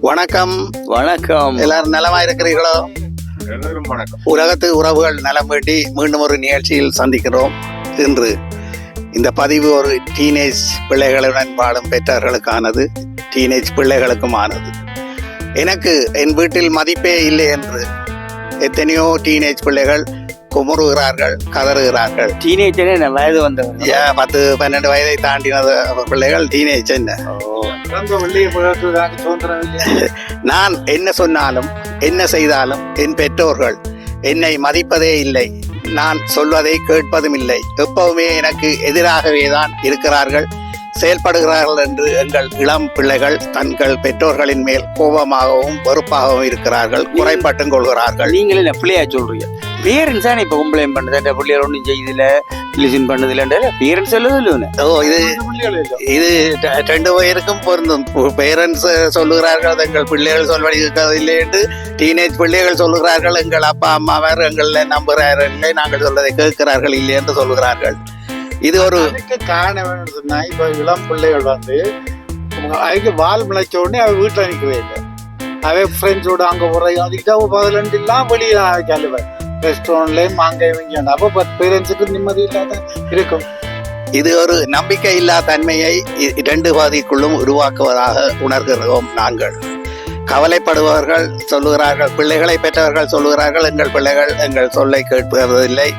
வணக்கம். வணக்கம். எல்லாரும் நலமா இருக்கிறீர்களோ? எல்லாரும் வணக்கம். உலகத்து உறவுகள் நலம் வேண்டி மீண்டும் ஒரு நிகழ்ச்சியில் சந்திக்கிறோம். இன்று இந்த பதிவு ஒரு டீனேஜ் பிள்ளைகளுடன் வாழும் பெற்றோர்களுக்கானது டீனேஜ் பிள்ளைகளுக்குமானது. எனக்கு என் வீட்டில் மதிப்பே இல்லை என்று எத்தனையோ டீனேஜ் பிள்ளைகள் குமுறுகிறார்கள் கதறுகிறார்கள். டீனேஜரே நான் வயது வந்தவன் ஏன் பத்து பன்னெண்டு வயதை தாண்டினது பிள்ளைகள் டீனேஜ் என்ன? நான் என்ன சொன்னாலும் என்ன செய்தாலும் என் பெற்றோர்கள் என்னை மதிப்பதே இல்லை. நான் சொல்வதை கேட்பதும் இல்லை. எப்பவுமே எனக்கு எதிராகவே தான் இருக்கிறார்கள். செயல்படுகிறார்கள் என்று எங்கள் இளம் பிள்ளைகள் தங்கள் பெற்றோர்களின் மேல் கோபமாகவும் வெறுப்பாகவும் இருக்கிறார்கள். குறைப்பட்டும் கொள்கிறார்கள். நீங்களே என்ன பிள்ளையா சொல்றீங்க? பேரண்ட்ஸ் தான் இப்ப கம்ப்ளைண்ட் பண்ணுது இந்த பிள்ளைகள் ஒன்றும் செய்யுதில்ல லிசன் பண்ணுதில்ல பேரண்ட்ஸ் எழுதல ஓ இது இது ரெண்டு பேருக்கும் பொருந்தும். பேரண்ட்ஸ் சொல்லுகிறார்கள் எங்கள் பிள்ளைகள் சொல்வதில்லை என்று டீனேஜ் பிள்ளைகள் சொல்லுகிறார்கள் எங்கள் அப்பா அம்மாவர் எங்களை நம்புகிறார்கள் நாங்கள் சொல்வதை கேட்கிறார்கள் இல்லை என்று சொல்லுகிறார்கள். இது ஒரு காரணம் சொன்னா இப்ப இளம் பிள்ளைகள் வந்து அதுக்கு வால் முளைச்ச உடனே அவ வீட்டுல நிக்கவே இல்லை. அவ ஃப்ரெண்ட்ஸோட அங்க போற அதுக்கிட்ட பதிலண்டு எல்லாம் வெளியே கிளம்ப ரெஸ்டாரண்ட்லயும் அங்க இவங்க அப்ப பேரண்ட்ஸுக்கு நிம்மதி இல்லாத இருக்கும். இது ஒரு நம்பிக்கை இல்லா தன்மையை இரண்டு பாதிக்குள்ளும் உருவாக்குவதாக உணர்கிறோம் நாங்கள். கவலைப்படுபவர்கள் சொல்லுகிறார்கள் பிள்ளைகளை பெற்றவர்கள் சொல்லுகிறார்கள் எங்கள் பிள்ளைகள் எங்கள் சொல்லை கேட்பதில்லை.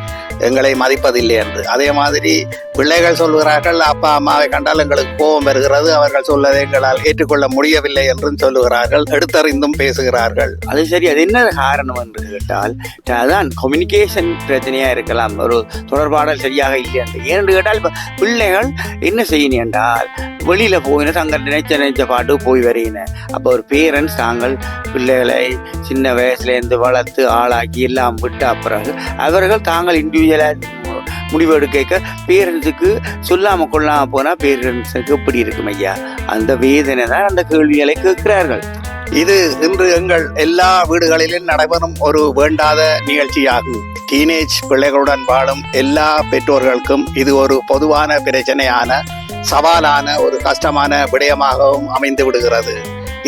எங்களை மதிப்பதில்லை என்று. அதே மாதிரி பிள்ளைகள் சொல்லுகிறார்கள் அப்பா அம்மாவை கண்டால் எங்களுக்கு கோபம் வருகிறது. அவர்கள் சொல்வதை எங்களால் ஏற்றுக்கொள்ள முடியவில்லை என்றும் சொல்லுகிறார்கள் எடுத்தறிந்தும் பேசுகிறார்கள். அது சரி அது என்ன காரணம் என்று கேட்டால் அதான் கம்யூனிகேஷன் பிரச்சனையா இருக்கலாம் ஒரு தொடர்பாடல் சரியாக இல்லை என்று. ஏன்னு கேட்டால் பிள்ளைகள் என்ன செய்யணும் என்றால் வெளியில் போயின தங்கள் நினைச்ச நினைச்ச பாட்டு போய் வரையின அப்போ ஒரு பேரண்ட்ஸ் தாங்கள் பிள்ளைகளை சின்ன வயசுலேருந்து வளர்த்து ஆளாக்கி எல்லாம் விட்ட பிறகு அவர்கள் தாங்கள் இண்டிவிஜுவலாக முடிவு எடுக்க பேரண்ட்ஸுக்கு சொல்லாமல் கொள்ளாமல் போனால் பேரண்ட்ஸுக்கு எப்படி இருக்கும் ஐயா. அந்த வேதனை தான் அந்த கேள்விகளை கேட்கிறார்கள். இது இன்று எங்கள் எல்லா வீடுகளிலும் நடைபெறும் ஒரு வேண்டாத நிகழ்ச்சியாகும். டீனேஜ் பிள்ளைகளுடன் வாழும் எல்லா பெற்றோர்களுக்கும் இது ஒரு பொதுவான பிரச்சனையான சவாலான ஒரு கஷ்டமான விடயமாகவும் அமைந்து விடுகிறது.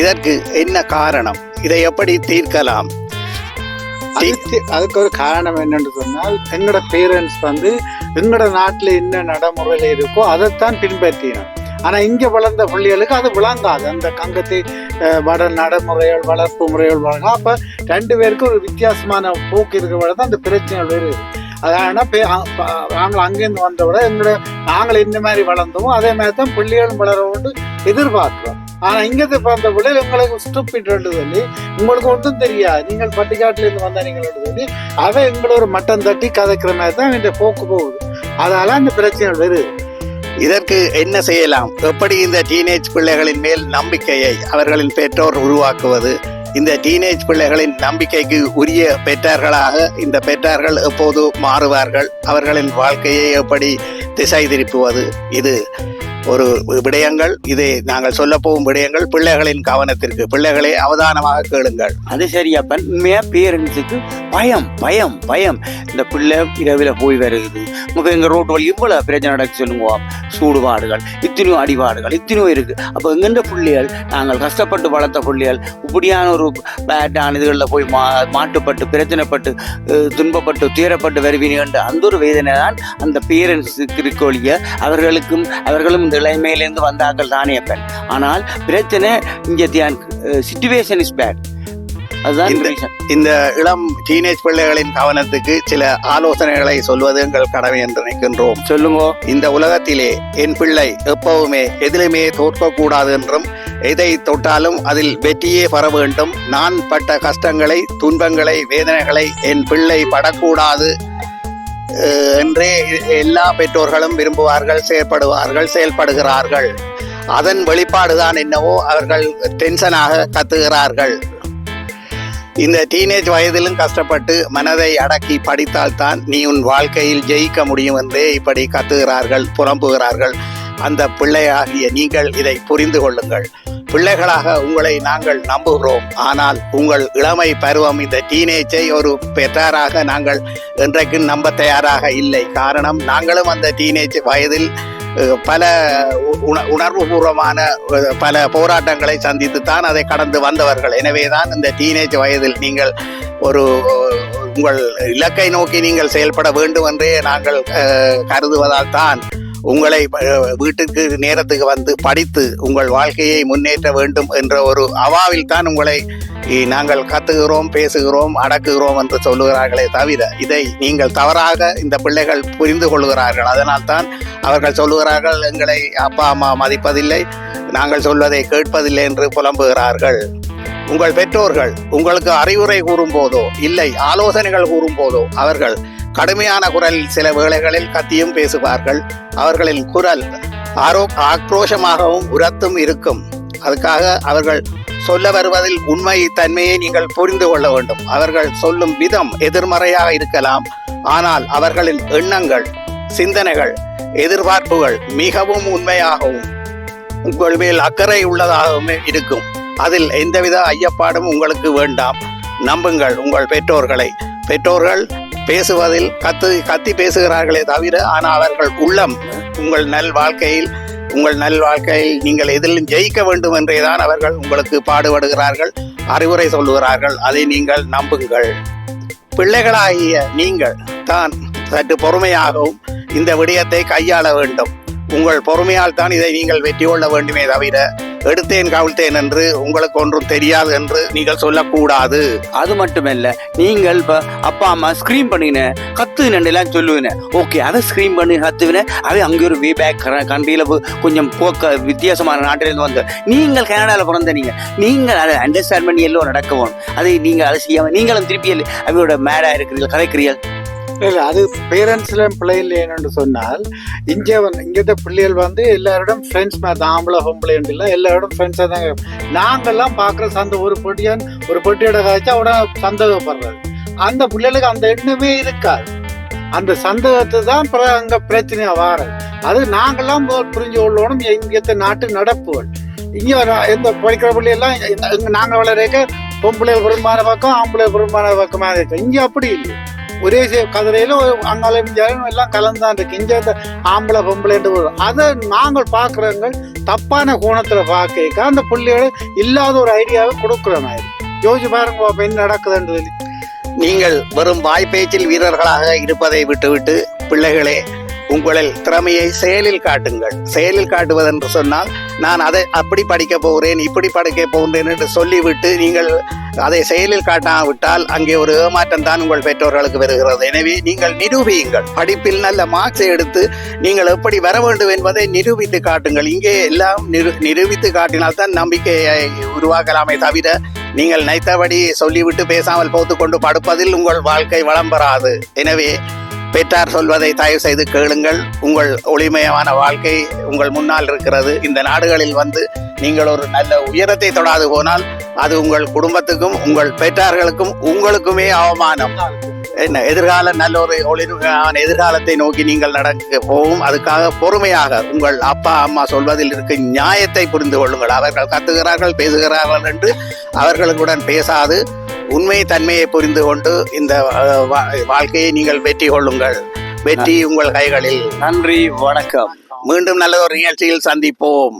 இதற்கு என்ன காரணம்? இதை எப்படி தீர்க்கலாம்? அதுக்கு ஒரு காரணம் என்னன்னு சொன்னால் எங்களோட பேரண்ட்ஸ் வந்து எங்களோட நாட்டுல என்ன நடைமுறையில இருக்கோ அதைத்தான் பின்பற்றினோம். ஆனா இங்க வளர்ந்த பிள்ளைகளுக்கு அது விளங்காது. அந்த கங்கத்தை வட நடைமுறைகள் வளர்ப்பு முறைகள் வழங்க அப்ப ரெண்டு பேருக்கும் ஒரு வித்தியாசமான போக்கு இருக்கிற தான் அந்த பிரச்சனை வேறு அதனால பே- நாங்கள் அங்கேருந்து வந்தவிட எங்களுடைய நாங்கள் என்ன மாதிரி வளர்ந்தோம். அதே மாதிரி தான் பிள்ளைகளும் வளரவுண்டு எதிர்பார்க்கிறோம். ஆனா இங்கத்தை பார்த்த பிள்ளைகள் உங்களுக்கு ஸ்டூப்பிட் சொல்லி உங்களுக்கு ஒன்றும் தெரியாது. நீங்கள் பட்டிக்காட்டுல இருந்து நீங்கள் சொல்லி அதை எங்களை ஒரு மட்டம் தட்டி கதைக்கிற மாதிரி தான் இந்த போக்கு போகுது. அதால அந்த பிரச்சனை வருது. இதற்கு என்ன செய்யலாம்? எப்படி இந்த டீனேஜ் பிள்ளைகளின் மேல் நம்பிக்கையை அவர்களின் பெற்றோர் உருவாக்குவது? இந்த டீனேஜ் பிள்ளைகளின் நம்பிக்கைக்கு உரிய பெற்றார்களாக இந்த பெற்றார்கள் எப்போது மாறுவார்கள்? அவர்களின் வாழ்க்கையை எப்படி திசை திருப்புவது? இது ஒரு விடயங்கள் இது நாங்கள் சொல்ல போகும் விடயங்கள் பிள்ளைகளின் கவனத்திற்கு பிள்ளைகளை அவதானமாக கேளுங்கள். அது சரியப்ப உண்மையா பேரண்ட்ஸுக்கு பயம் பயம் பயம். இந்த பிள்ளை இரவில் போய் வருது. இப்போ எங்க ரோட்டு வழி இவ்வளவு பிரச்சனை நடக்க சொல்லுங்க. சூடுபாடுகள் இத்தனையும் அடிபாடுகள் இத்தனையும் இருக்கு. அப்போ எங்கெந்த பிள்ளைகள்? நாங்கள் கஷ்டப்பட்டு வளர்த்த பிள்ளைகள். இப்படியான ஒரு பேட்டான இதுகளில் போய் மா மாட்டுப்பட்டு பிரச்சனைப்பட்டு துன்பப்பட்டு துயரப்பட்டு வருவீங்க அந்த ஒரு வேதனை தான் அந்த பேரண்ட்ஸுக்கு இருக்கொழிய அவர்களுக்கும் அவர்களும் இந்த இளமையிலேருந்து வந்தார்கள் தானே அப்பன் ஆனால் பிரச்சனை இங்கே தியான் சிச்சுவேஷன் இஸ் பேட் இந்த- இளம் டீனேஜ் பிள்ளைகளின் கவனத்துக்கு சில ஆலோசனைகளை சொல்வது எங்கள் கடமை என்று நினைக்கின்றோம். சொல்லுங்க. இந்த உலகத்திலே என் பிள்ளை எப்பவுமே எதிலுமே தோற்கக்கூடாது என்றும் எதை தொட்டாலும் அதில் வெற்றியே பெற வேண்டும். நான் பட்ட கஷ்டங்களை துன்பங்களை வேதனைகளை என் பிள்ளை படக்கூடாது என்றே எல்லா பெற்றோர்களும் விரும்புவார்கள் செயல்படுவார்கள் செயல்படுகிறார்கள். அதன் வெளிப்பாடுதான் என்னவோ அவர்கள் டென்ஷனாக கத்துகிறார்கள். இந்த டீனேஜ் வயதிலும் கஷ்டப்பட்டு மனதை அடக்கி படித்தால்தான் நீ உன் வாழ்க்கையில் ஜெயிக்க முடியும் என்றே இப்படி கத்துகிறார்கள் புலம்புகிறார்கள் அந்த பிள்ளையாகிய நீங்கள் இதை புரிந்து கொள்ளுங்கள். பிள்ளைகளாக உங்களை நாங்கள் நம்புகிறோம். ஆனால் உங்கள் இளமை பருவம் இந்த டீனேஜை ஒரு பெற்றாராக நாங்கள் என்றைக்கு நம்ப தயாராக இல்லை. காரணம் நாங்களும் அந்த டீனேஜ் வயதில் பல உண- உணர்வுபூர்வமான பல போராட்டங்களை சந்தித்து தான் அதை கடந்து வந்தவர்கள். எனவே தான் இந்த டீனேஜ் வயதில் நீங்கள் ஒரு உங்கள் இலக்கை நோக்கி நீங்கள் செயல்பட வேண்டும் என்றே நாங்கள் கருதுவதால் தான் உங்களை வீட்டுக்கு நேரத்துக்கு வந்து படித்து உங்கள் வாழ்க்கையை முன்னேற்ற வேண்டும் என்ற ஒரு அவாவில் தான் உங்களை நாங்கள் கத்துகிறோம் பேசுகிறோம் அடக்குகிறோம் என்று சொல்லுகிறார்களே தவிர இதை நீங்கள் தவறாக இந்த பிள்ளைகள் புரிந்து கொள்கிறார்கள். அதனால் தான் அவர்கள் சொல்லுகிறார்கள் எங்களை அப்பா அம்மா மதிப்பதில்லை நாங்கள் சொல்வதை கேட்பதில்லை என்று புலம்புகிறார்கள். உங்கள் பெற்றோர்கள் உங்களுக்கு அறிவுரை கூறும் போதோ இல்லை ஆலோசனைகள் கூறும் போதோ அவர்கள் கடுமையான குரலில் சில வேளைகளில் கத்தியும் பேசுவார்கள். அவர்களின் குரல் ஆரோ ஆக்ரோஷமாகவும் உரத்தும் இருக்கும். அதுக்காக அவர்கள் சொல்ல வருவதில் உண்மை தன்மையை நீங்கள் புரிந்து கொள்ள வேண்டும். அவர்கள் சொல்லும் விதம் எதிர்மறையாக இருக்கலாம். ஆனால் அவர்களின் எண்ணங்கள் சிந்தனைகள் எதிர்பார்ப்புகள் மிகவும் உண்மையாகவும் உங்கள் மேல் அக்கறை உள்ளதாகவும் இருக்கும். அதில் எந்தவித ஐயப்பாடும் உங்களுக்கு வேண்டாம். நம்புங்கள் உங்கள் பெற்றோர்களை. பெற்றோர்கள் பேசுவதில் கத்து கத்தி பேசுகிறார்களே தவிர ஆனால் அவர்கள் உள்ளம் உங்கள் நல் வாழ்க்கையில் உங்கள் நல் வாழ்க்கையில் நீங்கள் எதிலும் ஜெயிக்க வேண்டும் என்றேதான் அவர்கள் உங்களுக்கு பாடுபடுகிறார்கள் அறிவுரை சொல்லுகிறார்கள். அதை நீங்கள் நம்புங்கள். பிள்ளைகளாகிய நீங்கள் தான் சற்று பொறுமையாகவும் இந்த விடயத்தை கையாள வேண்டும். உங்கள் பொறுமையால் தான் இதை நீங்கள் வெற்றி கொள்ள வேண்டுமே தவிர எடுத்தேன் கவிழ்த்தேன் என்று உங்களுக்கு ஒன்றும் தெரியாது என்று நீங்கள் சொல்லக்கூடாது. அது மட்டுமல்ல நீங்கள் இப்ப அப்பா அம்மா ஸ்கிரீன் பண்ணின கத்துனேன் எல்லாம் சொல்லுவேன். ஓகே அதை ஸ்கிரீன் பண்ணி கத்துவினேன் அது அங்கே ஒரு வே பேக் கண்ட்ரியில கொஞ்சம் போக்க வித்தியாசமான நாட்டிலிருந்து வந்த. நீங்கள் கனடாவில் பிறந்த நீங்கள் நீங்கள் அதை அண்டர்ஸ்டாண்ட் பண்ணி எல்லோரும் நடக்கவும் அதை நீங்கள் அதை செய்யாமல் நீங்களும் திருப்பி எல்லாம் அவரோட இருக்கிறீர்கள் கதைக்கிறீர்கள். இல்ல அது பேரண்ட்ஸ்ல பிள்ளைகள் என்னன்னு சொன்னால் இங்க வந்து இங்கத்த பிள்ளைகள் வந்து எல்லாரோடும் ஃப்ரெண்ட்ஸ் மாதிரி ஆம்பளை பொம்பளை இல்லை எல்லாரோடும் ஃப்ரெண்ட்ஸாக தான் நாங்கெல்லாம் பார்க்குற சந்தை ஒரு பொட்டியான் ஒரு பொட்டியோட காய்ச்சா உடனே சந்தேகப்படுறது அந்த பிள்ளைகளுக்கு அந்த எண்ணமே இருக்காது. அந்த சந்தேகத்தை தான் பிற- அங்க பிரச்சனையா வாரது அது நாங்கெல்லாம் புரிஞ்சு கொள்ளணும் இங்கத்த நாட்டு நடப்புகள். இங்க எந்த படிக்கிற பிள்ளையெல்லாம் எங்க- நாங்க வளர்க்க பொம்பளை பெரும்பான பக்கம் ஆம்பளை பெரும்பான பக்கமா இருக்கு இங்க அப்படி இல்லை. ஒரே சே- கதிரையில ஒரு இஞ்சாலும் எல்லாம் கலந்தான் இருக்கு. இங்கே இந்த ஆம்பளை பொம்பளைன்ட்டு வரும். அதை நாங்கள் பார்க்குறவங்க தப்பான கோணத்தில் பார்க்க அந்த பிள்ளைகள் இல்லாத ஒரு ஐடியாவை கொடுக்குற மாதிரி யோசிச்சு பாருங்க பாப்பா என்ன நடக்குதுன்றது நீங்கள் வெறும் வாய்ப்பேச்சில் வீரர்களாக இருப்பதை விட்டுவிட்டு பிள்ளைகளே உங்களில் திறமையை செயலில் காட்டுங்கள். செயலில் காட்டுவதென்று சொன்னால் நான் அதை அப்படி படிக்க போகிறேன் இப்படி படிக்க போகிறேன் என்று சொல்லிவிட்டு நீங்கள் அதை செயலில் காட்டாவிட்டால் அங்கே ஒரு ஏமாற்றம் தான் உங்கள் பெற்றோர்களுக்கு வருகிறது. எனவே நீங்கள் நிரூபியுங்கள். படிப்பில் நல்ல மார்க்ஸை எடுத்து நீங்கள் எப்படி வர வேண்டும் என்பதை நிரூபித்து காட்டுங்கள். இங்கே எல்லாம் நிரு நிரூபித்து காட்டினால்தான் நம்பிக்கையை உருவாக்கலாமே தவிர நீங்கள் நினைத்தபடி சொல்லிவிட்டு பேசாமல் போத்துக்கொண்டு படுப்பதில் உங்கள் வாழ்க்கை வளம் பெறாது. எனவே பெற்றார் சொல்வதை தயவு செய்து கேளுங்கள். உங்கள் ஒளிமயமான வாழ்க்கை உங்கள் முன்னால் இருக்கிறது. இந்த நாடுகளில் வந்து நீங்கள் ஒரு நல்ல உயரத்தை தொடாது போனால் அது உங்கள் குடும்பத்துக்கும் உங்கள் பெற்றார்களுக்கும் உங்களுக்குமே அவமானம். என்ன எதிர்கால நல்ல ஒரு ஒளிர்வான எதிர்காலத்தை நோக்கி நீங்கள் நடக்க போகும். அதுக்காக பொறுமையாக உங்கள் அப்பா அம்மா சொல்வதில் இருக்கும் நியாயத்தை புரிந்து கொள்ளுங்கள். அவர்கள் கத்துகிறார்கள் பேசுகிறார்கள் என்று அவர்களுடன் பேசாது. உண்மை தன்மையை புரிந்து கொண்டு இந்த வாழ்க்கையை நீங்கள் வெற்றி கொள்ளுங்கள். வெற்றி உங்கள் கைகளில். நன்றி வணக்கம். மீண்டும் நல்ல ஒரு நிகழ்ச்சியில் சந்திப்போம்.